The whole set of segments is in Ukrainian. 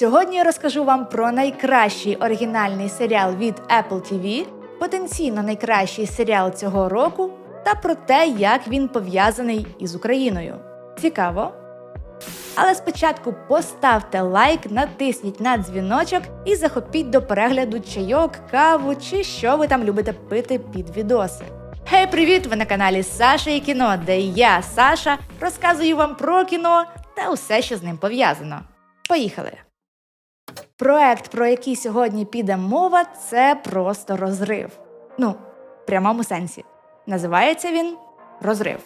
Сьогодні я розкажу вам про найкращий оригінальний серіал від Apple TV, потенційно найкращий серіал цього року та про те, як він пов'язаний із Україною. Цікаво? Але спочатку поставте лайк, натисніть на дзвіночок і захопіть до перегляду чайок, каву чи що ви там любите пити під відоси. Гей, привіт! Ви на каналі Саша і кіно, де я, Саша, розказую вам про кіно та усе, що з ним пов'язано. Поїхали! Проект, про який сьогодні піде мова, це просто розрив. Ну, в прямому сенсі. Називається він Розрив.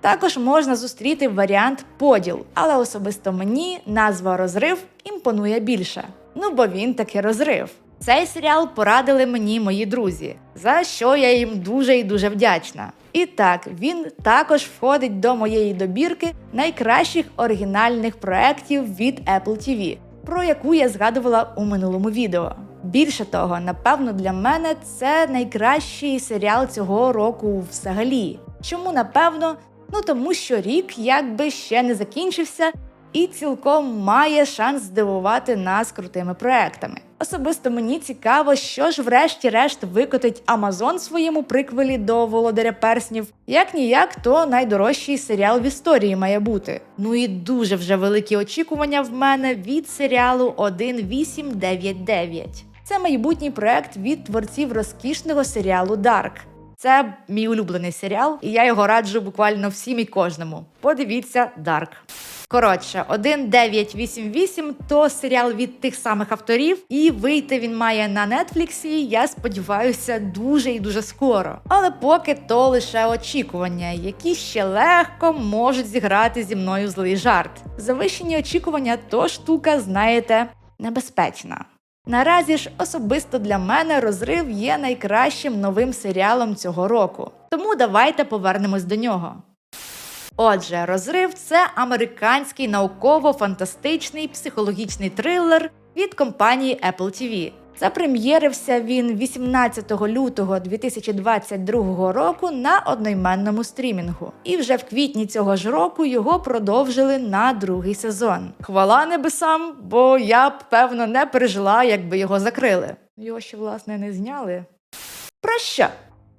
Також можна зустріти варіант поділ, але особисто мені назва розрив імпонує більше. Ну бо він таки розрив. Цей серіал порадили мені мої друзі, за що я їм дуже і дуже вдячна. І так, він також входить до моєї добірки найкращих оригінальних проєктів від Apple TV, про яку я згадувала у минулому відео. Більше того, напевно, для мене це найкращий серіал цього року взагалі. Чому напевно? Ну тому що рік якби ще не закінчився і цілком має шанс здивувати нас крутими проектами. Особисто мені цікаво, що ж врешті-решт викотить Амазон своєму приквелі до Володаря Перснів. Як ніяк, то найдорожчий серіал в історії має бути. Ну і дуже вже великі очікування в мене від серіалу 1899. Це майбутній проект від творців розкішного серіалу Дарк. Це мій улюблений серіал, і я його раджу буквально всім і кожному. Подивіться Дарк. Коротше, 1988 то серіал від тих самих авторів, і вийти він має на Нетфліксі. Я сподіваюся, дуже і дуже скоро. Але поки то лише очікування, які ще легко можуть зіграти зі мною злий жарт. Завищені очікування то штука, знаєте, небезпечна. Наразі ж особисто для мене розрив є найкращим новим серіалом цього року. Тому давайте повернемось до нього. Отже, розрив це американський науково-фантастичний психологічний трилер від компанії Apple TV. Запрем'єрився він 18 лютого 2022 року на одноіменному стрімінгу. І вже в квітні цього ж року його продовжили на другий сезон. Хвала небесам, бо я б певно не пережила, якби його закрили. Його ще власне не зняли. Про що?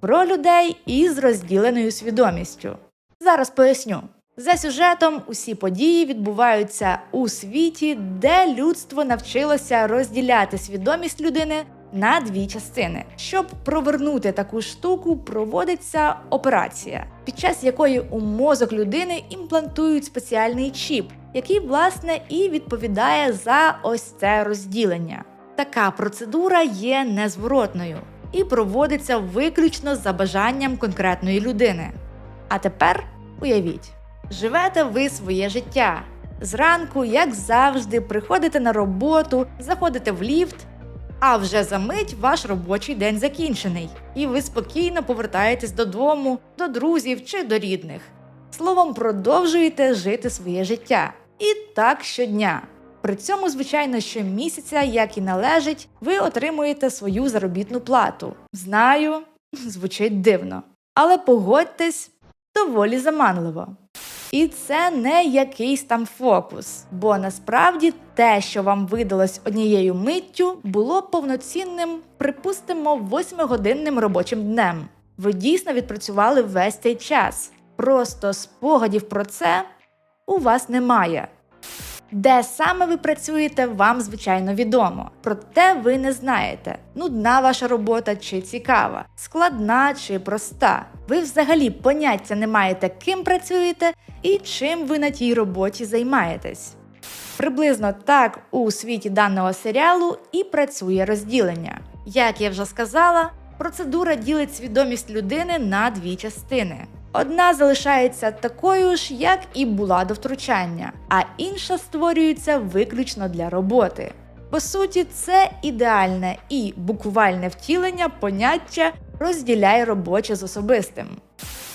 Про людей із розділеною свідомістю. Зараз поясню. За сюжетом усі події відбуваються у світі, де людство навчилося розділяти свідомість людини на дві частини. Щоб провернути таку штуку, проводиться операція, під час якої у мозок людини імплантують спеціальний чіп, який власне і відповідає за ось це розділення. Така процедура є незворотною і проводиться виключно за бажанням конкретної людини. А тепер уявіть, живете ви своє життя. Зранку, як завжди, приходите на роботу, заходите в ліфт, а вже за мить ваш робочий день закінчений, і ви спокійно повертаєтесь додому, до друзів чи до рідних. Словом, продовжуєте жити своє життя. І так щодня. При цьому, звичайно, щомісяця, як і належить, ви отримуєте свою заробітну плату. Знаю, звучить дивно. Але погодьтесь, доволі заманливо. І це не якийсь там фокус, бо насправді те, що вам видалось однією миттю, було повноцінним, припустимо, восьмигодинним робочим днем. Ви дійсно відпрацювали весь цей час. Просто спогадів про це у вас немає. Де саме ви працюєте, вам звичайно відомо. Проте ви не знаєте, нудна ваша робота чи цікава, складна чи проста. Ви взагалі поняття не маєте, ким працюєте і чим ви на тій роботі займаєтесь. Приблизно так у світі даного серіалу і працює розділення. Як я вже сказала, процедура ділить свідомість людини на дві частини. Одна залишається такою ж, як і була до втручання, а інша створюється виключно для роботи. По суті, це ідеальне і буквальне втілення поняття розділяй робоче з особистим.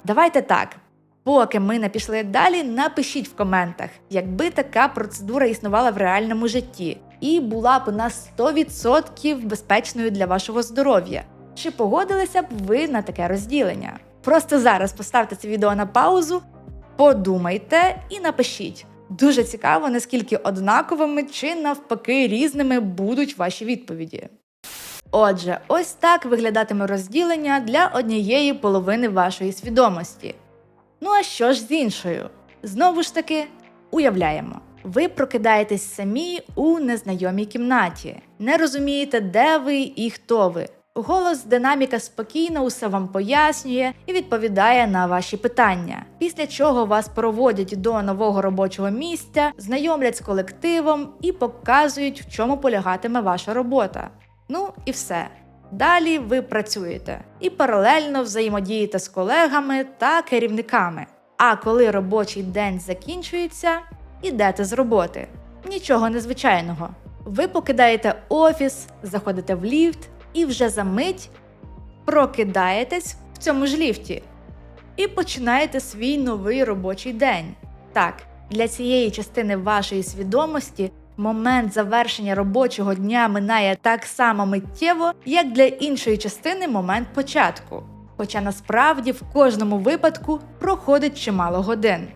Давайте так. Поки ми не пішли далі, напишіть в коментах, якби така процедура існувала в реальному житті і була б на 100% безпечною для вашого здоров'я. Чи погодилися б ви на таке розділення? Просто зараз поставте це відео на паузу, подумайте і напишіть, Дуже цікаво, наскільки однаковими чи навпаки різними будуть ваші відповіді. Отже, ось так виглядатиме розділення для однієї половини вашої свідомості. Ну а що ж з іншою? Знову ж таки, уявляємо. Ви прокидаєтесь самі у незнайомій кімнаті, не розумієте, де ви і хто ви. Голос динаміка спокійно усе вам пояснює і відповідає на ваші питання. Після чого вас проводять до нового робочого місця, знайомлять з колективом і показують, в чому полягатиме ваша робота. Ну і все. Далі ви працюєте і паралельно взаємодієте з колегами та керівниками. А коли робочий день закінчується, ідете з роботи. Нічого незвичайного. Ви покидаєте офіс, заходите в ліфт і вже за мить прокидаєтесь в цьому ж ліфті і починаєте свій новий робочий день. Так, для цієї частини вашої свідомості момент завершення робочого дня минає так само миттєво, як для іншої частини момент початку. Хоча насправді в кожному випадку проходить чимало годин.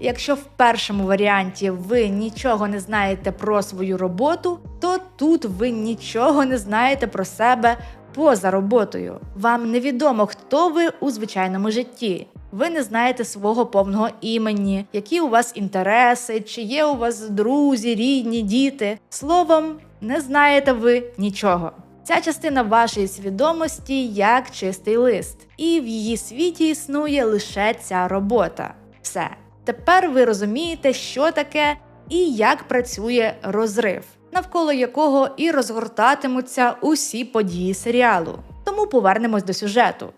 Якщо в першому варіанті ви нічого не знаєте про свою роботу, то тут ви нічого не знаєте про себе поза роботою. Вам невідомо, хто ви у звичайному житті. Ви не знаєте свого повного імені, які у вас інтереси, чи є у вас друзі, рідні, діти. Словом, не знаєте ви нічого. Ця частина вашої свідомості як чистий лист, і в її світі існує лише ця робота. Все. Тепер ви розумієте, що таке і як працює розрив, навколо якого і розгортатимуться усі події серіалу. Тому повернемось до сюжету.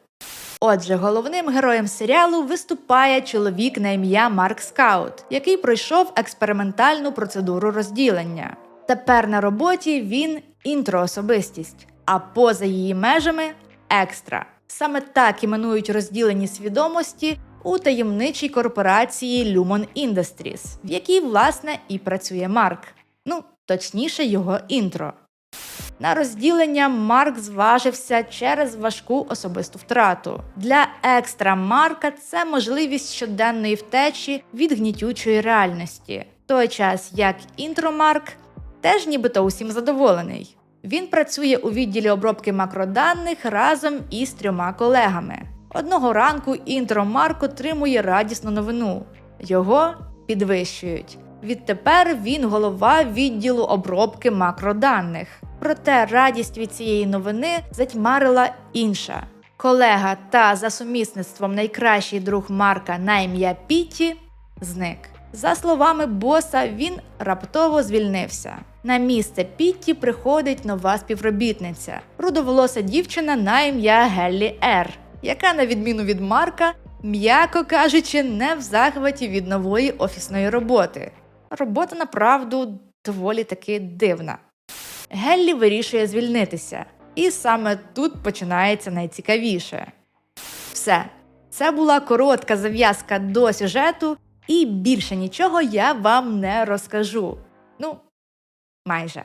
Отже, головним героєм серіалу виступає чоловік на ім'я Марк Скаут, який пройшов експериментальну процедуру розділення. Тепер на роботі він інтроособистість, а поза її межами екстра. Саме так іменують розділені свідомості у таємничій корпорації Lumon Industries, в якій, власне, і працює Марк. Ну, точніше, його інтро. На розділення Марк зважився через важку особисту втрату. Для екстра Марка це можливість щоденної втечі від гнітючої реальності, той час як інтро Марк теж нібито усім задоволений. Він працює у відділі обробки макроданих разом із трьома колегами. Одного ранку інтро Марк отримує радісну новину. Його підвищують. Відтепер він голова відділу обробки макроданих. Проте радість від цієї новини затьмарила інша. Колега та за сумісництвом найкращий друг Марка на ім'я Піті зник. За словами боса, він раптово звільнився. На місце Пітті приходить нова співробітниця, рудоволоса дівчина на ім'я Геллі Р, яка, на відміну від Марка, м'яко кажучи, не в захваті від нової офісної роботи. Робота направду доволі таки дивна. Геллі вирішує звільнитися, і саме тут починається найцікавіше. Все, це була коротка зав'язка до сюжету, і більше нічого я вам не розкажу. Ну, майже.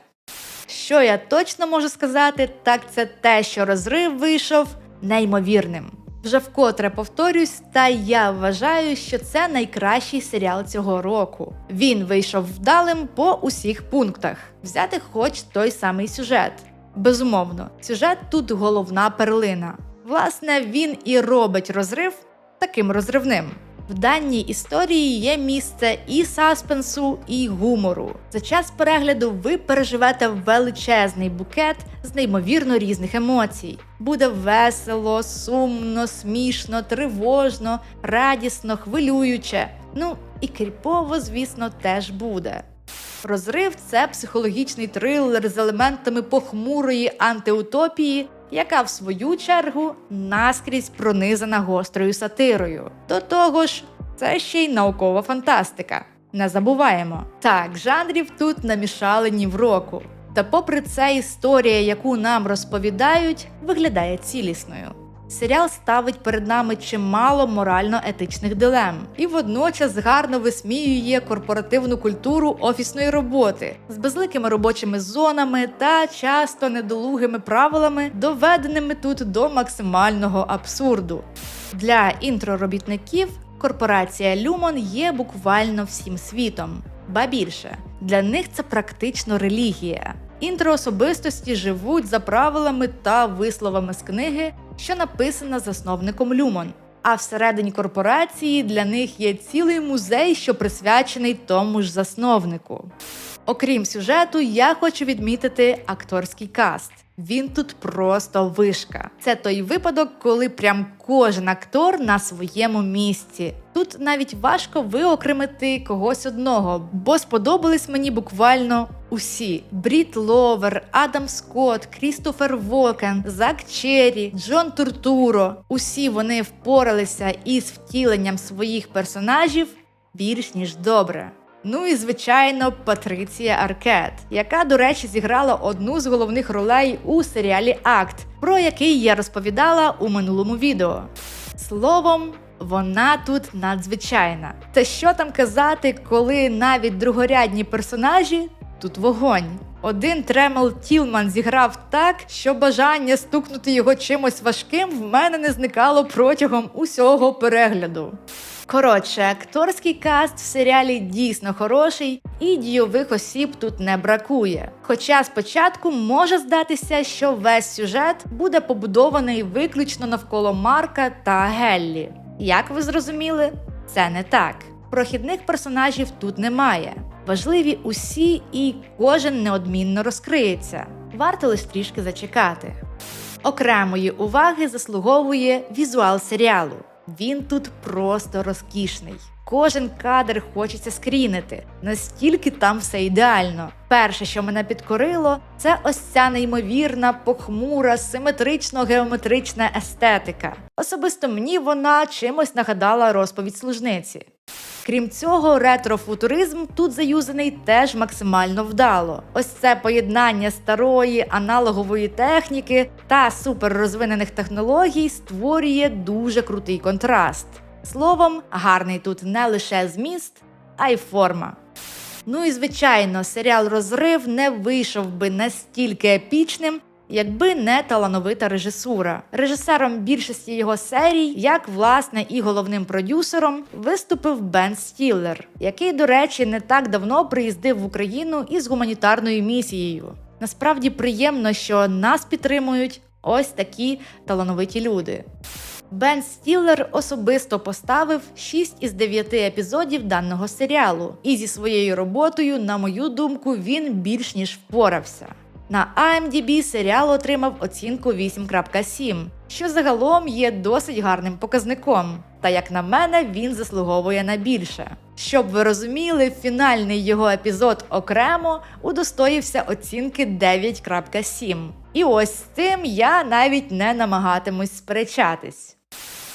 Що я точно можу сказати, так це те, що розрив вийшов неймовірним. Вже вкотре повторюсь, та я вважаю, що це найкращий серіал цього року. Він вийшов вдалим по усіх пунктах. Взяти хоч той самий сюжет. Безумовно, сюжет тут головна перлина. Власне, він і робить розрив таким розривним. В даній історії є місце і саспенсу, і гумору. За час перегляду ви переживете величезний букет з неймовірно різних емоцій. Буде весело, сумно, смішно, тривожно, радісно, хвилююче. Ну і кріпово, звісно, теж буде. Розрив це психологічний трилер з елементами похмурої антиутопії, яка в свою чергу наскрізь пронизана гострою сатирою. До того ж, це ще й наукова фантастика. Не забуваємо. Так, жанрів тут намішали ні в року. Та попри це, історія, яку нам розповідають, виглядає цілісною. Серіал ставить перед нами чимало морально-етичних дилем і водночас гарно висміює корпоративну культуру офісної роботи з безликими робочими зонами та часто недолугими правилами, доведеними тут до максимального абсурду. Для інтроробітників Корпорація Люмон є буквально всім світом. Ба більше, для них це практично релігія. Інтроособистості живуть за правилами та висловами з книги, що написана засновником Люмон. А всередині корпорації для них є цілий музей, що присвячений тому ж засновнику. Окрім сюжету, я хочу відмітити акторський каст. Він тут просто вишка. Це той випадок, коли прям кожен актор на своєму місці. Тут навіть важко виокремити когось одного, бо сподобались мені буквально усі: Брід Ловер, Адам Скотт, Крістофер Вокен, Зак Черрі, Джон Туртуро. Усі вони впоралися із втіленням своїх персонажів більш ніж добре. Ну і звичайно, Патриція Аркет, яка, до речі, зіграла одну з головних ролей у серіалі Акт, про який я розповідала у минулому відео. Словом, вона тут надзвичайна. Та що там казати, коли навіть другорядні персонажі тут вогонь. Один Тремел Тілман зіграв так, що бажання стукнути його чимось важким в мене не зникало протягом усього перегляду. Коротше, акторський каст в серіалі дійсно хороший, і дійових осіб тут не бракує. Хоча спочатку може здатися, що весь сюжет буде побудований виключно навколо Марка та Геллі. Як ви зрозуміли, це не так. Прохідних персонажів тут немає. Важливі усі, і кожен неодмінно розкриється. Варто лише трішки зачекати. Окремої уваги заслуговує візуал серіалу. Він тут просто розкішний. Кожен кадр хочеться скрінити, настільки там все ідеально. Перше, що мене підкорило, це ось ця неймовірна, похмура, симетрично-геометрична естетика. Особисто мені вона чимось нагадала розповідь служниці. Крім цього, ретрофутуризм тут заюзаний теж максимально вдало. Ось це поєднання старої аналогової техніки та суперрозвинених технологій створює дуже крутий контраст. Словом, гарний тут не лише зміст, а й форма. Ну і звичайно, серіал Розрив не вийшов би настільки епічним, якби не талановита режисура. Режисером більшості його серій, як власне і головним продюсером, виступив Бен Стіллер, який, до речі, не так давно приїздив в Україну із гуманітарною місією. Насправді приємно, що нас підтримують ось такі талановиті люди. Бен Стіллер особисто поставив 6 із 9 епізодів даного серіалу, і зі своєю роботою, на мою думку, він більш ніж впорався. На IMDb серіал отримав оцінку 8.7, що загалом є досить гарним показником. Та як на мене, він заслуговує на більше. Щоб ви розуміли, фінальний його епізод окремо удостоївся оцінки 9.7. І ось з цим я навіть не намагатимусь сперечатись.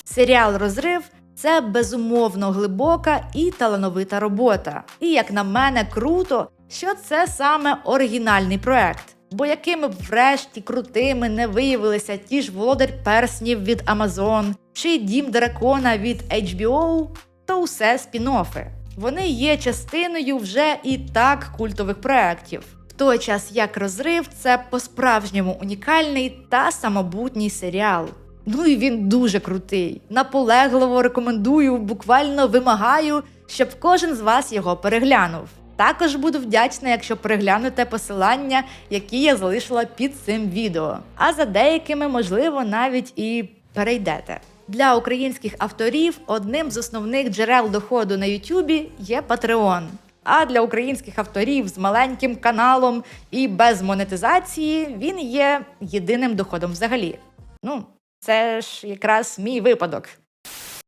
Серіал Розрив це безумовно глибока і талановита робота. І як на мене, круто, що це саме оригінальний проект. Бо якими б врешті крутими не виявилися ті ж володар перснів від Amazon чи Дім Дракона від HBO, то усе спін-оффи. Вони є частиною вже і так культових проєктів. В той час як розрив це по-справжньому унікальний та самобутній серіал. Ну і він дуже крутий. Наполегливо рекомендую, буквально вимагаю, щоб кожен з вас його переглянув. Також буду вдячна, якщо переглянете посилання, які я залишила під цим відео. А за деякими, можливо, навіть і перейдете. Для українських авторів одним з основних джерел доходу на Ютубі є Patreon. А для українських авторів з маленьким каналом і без монетизації він є єдиним доходом взагалі. Ну, це ж якраз мій випадок.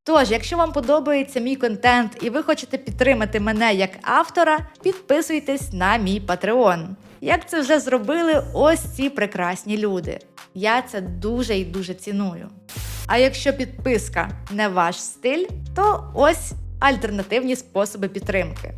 Тож, якщо вам подобається мій контент і ви хочете підтримати мене як автора, підписуйтесь на мій Patreon. Як це вже зробили ось ці прекрасні люди. Я це дуже і дуже ціную. А якщо підписка не ваш стиль, то ось альтернативні способи підтримки.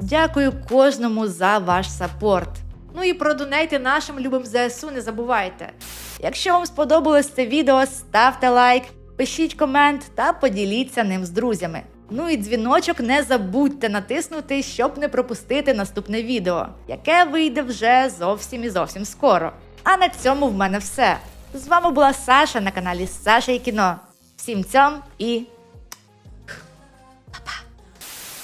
Дякую кожному за ваш сапорт. Ну і про донейти нашим любим ЗСУ не забувайте. Якщо вам сподобалось це відео, ставте лайк, пишіть комент та поділіться ним з друзями. Ну і дзвіночок не забудьте натиснути, щоб не пропустити наступне відео, яке вийде вже зовсім і зовсім скоро. А на цьому в мене все. З вами була Саша на каналі Саша і кіно. Всім цьом і